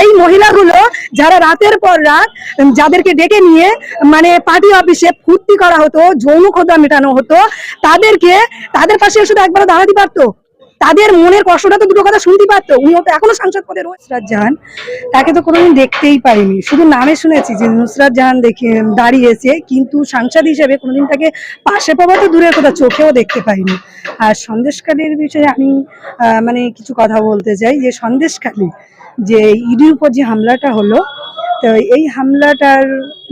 এই মহিলাগুলো যারা রাতের পর রাত যাদেরকে ডেকে নিয়ে মানে পার্টি অফিসে ফুর্তি করা হতো যৌন খোদা মেটানো হতো, তাদেরকে, তাদের পাশে শুধু একবার দাঁড়াতে পারতো। তাদের মনের কষ্টটা তো দুটো কথা শুনতে পারতো। উনি তো এখনও সাংসদ পদে নুসরাত জাহান, তাকে তো কোনোদিন দেখতেই পাইনি শুধু নামে শুনেছি যে নুসরাত জাহান দেখে দাঁড়িয়েছে কিন্তু সাংসদ হিসেবে কোনোদিন তাকে পাশে পাওয়া তো দূরের কথা, চোখেও দেখতে পাইনি। আর সন্দেশকালীর বিষয়ে আমি মানে কিছু কথা বলতে চাই যে সন্দেশকালী যে ইডির উপর যে হামলাটা হলো, তো এই হামলাটার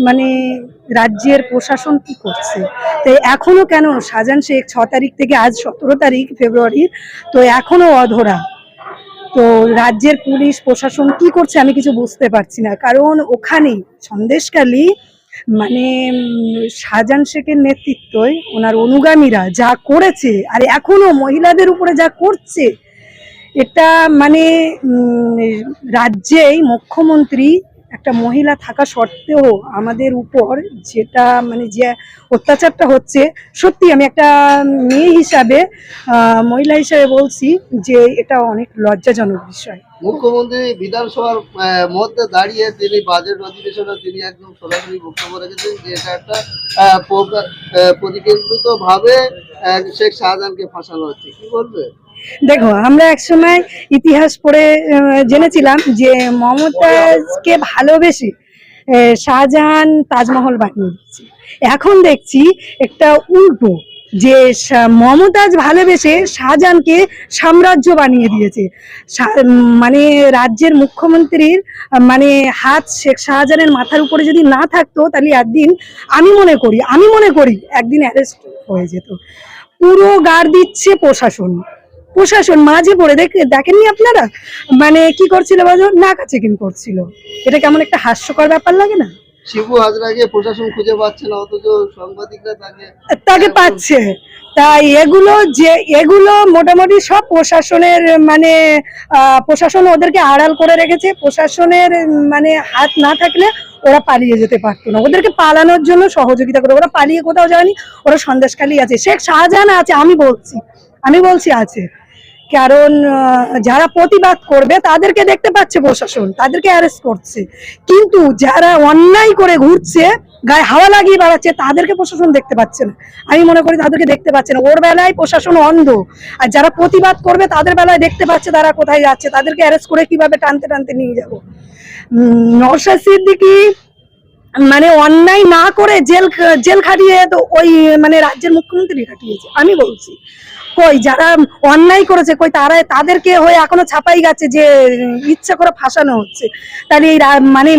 মানে রাজ্যের প্রশাসন কি করছে? তো এখনও কেন শাহজাহান শেখ ছ তারিখ থেকে আজ সতেরো তারিখ ফেব্রুয়ারির, তো এখনও অধরা। তো রাজ্যের পুলিশ, প্রশাসন কি করছে আমি কিছু বুঝতে পারছি না। কারণ ওখানে সন্দেশকালী মানে শাহজাহান শেখের নেতৃত্বই ওনার অনুগামীরা যা করেছে, আর এখনও মহিলাদের উপরে যা করছে এটা মানে রাজ্যেই মুখ্যমন্ত্রী একটা মহিলা থাকা সত্ত্বেও আমাদের উপর যেটা মানে যে অত্যাচারটা হচ্ছে, সত্যি আমি একটা মেয়ে হিসাবে মহিলা হিসাবে বলছি যে এটা অনেক লজ্জাজনক বিষয়। মুখ্যমন্ত্রী বিধানসভার মধ্যে দাঁড়িয়ে তিনি বাজেট অধিবেশনে তিনি একদম সরাসরি বক্তব্য রেখেছেন যে এটা একটা পরিকল্পিত ভাবে শেখ শাহজাহানকে ফাঁসানো হচ্ছে। কি বলবে? দেখো, আমরা একসময় ইতিহাস পড়ে জেনেছিলাম যে মমতাজকে ভালোবেসে শাহজাহান তাজমহল বানিয়ে দিচ্ছে এখন দেখছি একটা উল্টো, যে মমতাজ ভালোবেসে শাহজাহানকে সাম্রাজ্য বানিয়ে দিয়েছে। মানে রাজ্যের মুখ্যমন্ত্রীর মানে হাত শেখ শাহজাহানের মাথার উপরে যদি না থাকতো, তাহলে একদিন আমি মনে করি, আমি মনে করি একদিন অ্যারেস্ট হয়ে যেত। পুরো গার দিচ্ছে প্রশাসন। প্রশাসন মাঝে পড়ে দেখ দেখেননি আপনারা? মানে কি করছিল বলো? নাকা চেকিং করছিল। এটা কেমন একটা হাস্যকর ব্যাপার লাগে না? শিবু হাজরাকে প্রশাসন খুঁজে পাচ্ছে না অথচ সাংবাদিকরা তাকে তাকে পাচ্ছে। তাই এগুলো যে এগুলো মোটামুটি সব প্রশাসনের মানে প্রশাসন ওদেরকে আড়াল করে রেখেছে। প্রশাসনের মানে হাত না থাকলে ওরা পালিয়ে যেতে পারতো না। ওদেরকে পালানোর জন্য সহযোগিতা করে ওরা পালিয়ে কোথাও যায়নি ওরা সন্দেশখালী আছে। শেখ শাহজাহান আছে আমি বলছি। আমি বলছি আছে। কারণ যারা প্রতিবাদ করবে তাদেরকে দেখতে পাচ্ছে প্রশাসন, তাদেরকে অ্যারেস্ট করছে। কিন্তু যারা অন্যায় করে ঘুরছে, গায়ে হাওয়া লাগিয়ে বেড়াচ্ছে, তাদেরকে প্রশাসন দেখতে পাচ্ছে না। আমি মনে করি তাদেরকে দেখতে পাচ্ছে না। ওর বেলায় প্রশাসন অন্ধ। আর যারা প্রতিবাদ করবে তাদের বেলায় দেখতে পাচ্ছে তারা কোথায় যাচ্ছে। তাদেরকে অ্যারেস্ট করে কীভাবে টানতে টানতে নিয়ে যাব। নওশাদ সিদ্দিকী মানে অন্যায় না করে জেল জেল খাটিয়ে তো ওই মানে রাজ্যের মুখ্যমন্ত্রী খাটিয়েছে। আমি বলছি কই, যারা অন্যায় করেছে, কই, তারা, তাদেরকে হয়ে এখনও ছাপাই গেছে যে ইচ্ছা করে ফাঁসানো হচ্ছে। তাহলে এই মানে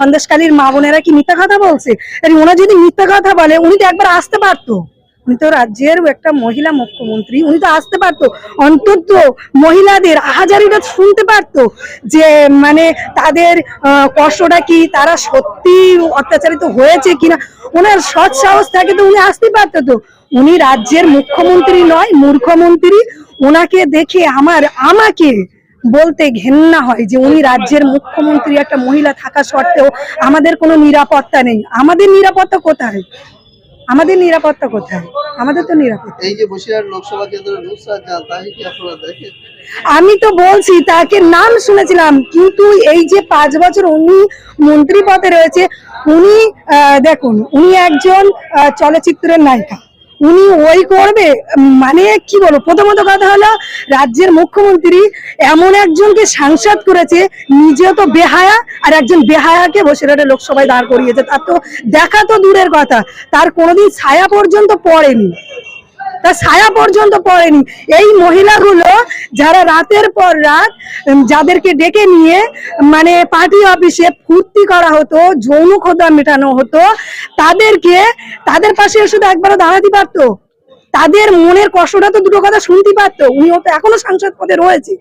সন্দেশকালীর মা বোনেরা কি মিথ্যা কথা বলছে? তাহলে ওনা যদি মিথ্যা কথা বলে, উনি তো একবার আসতে পারতো। উনি তো রাজ্যের একটা মহিলা মুখ্যমন্ত্রী, উনি তো আসতে পারতো, অন্তত মহিলাদের আহাজারিটা শুনতে পারতো যে মানে তাদের কষ্টটা কি, তারা সত্যি অত্যাচারিত হয়েছে কিনা। ওনার সৎ সাহস থাকে তো উনি আসতে পারতো তো। উনি রাজ্যের মুখ্যমন্ত্রী নয় মূর্খমন্ত্রী ওনাকে দেখে আমার, আমাকে বলতে ঘেন্না হয় যে, উনি রাজ্যের মুখ্যমন্ত্রী, একটা মহিলা থাকা সত্ত্বেও আমাদের কোনো নিরাপত্তা নেই। আমাদের নিরাপত্তা কোথায়? আমাদের নিরাপত্তা কোথায় আমাদের তো নিরাপত্তা। এই যে বসিরহাট লোকসভা কেন্দ্রের নুসরাত জাহান তাকে কি আপনারা দেখেন? আমি তো বলছি তাকে নাম শুনেছিলাম কিন্তু এই যে পাঁচ বছর উনি মন্ত্রী পদে রয়েছে উনি আহ, দেখুন উনি একজন চলচ্চিত্রের নায়িকা। উনি ওই করবে মানে কি বলব? প্রথমত কথা হলো, রাজ্যের মুখ্যমন্ত্রী এমন একজনকে সাংসদ করেছে নিজে তো বেহায়া, আর একজন বেহায়াকে বসিরহাটে লোকসভায় দাঁড় করিয়েছে। তার তো দেখা তো দূরের কথা, তার কোনোদিন ছায়া পর্যন্ত পড়েনি। তার ছায়া পর্যন্ত পড়েনি। এই মহিলাগুলো যারা রাতের পর রাত যাদেরকে ডেকে নিয়ে মানে পার্টি অফিসে ফুর্তি করা হতো, যৌন খোদা মেটানো হতো, তাদেরকে, তাদের পাশে শুধু একবারও দাঁড়াতে পারতো। তাদের মনের কষ্টটা তো দুটো কথা শুনতে পারতো। উনি হয়তো এখনও সাংসদ পদে রয়েছে।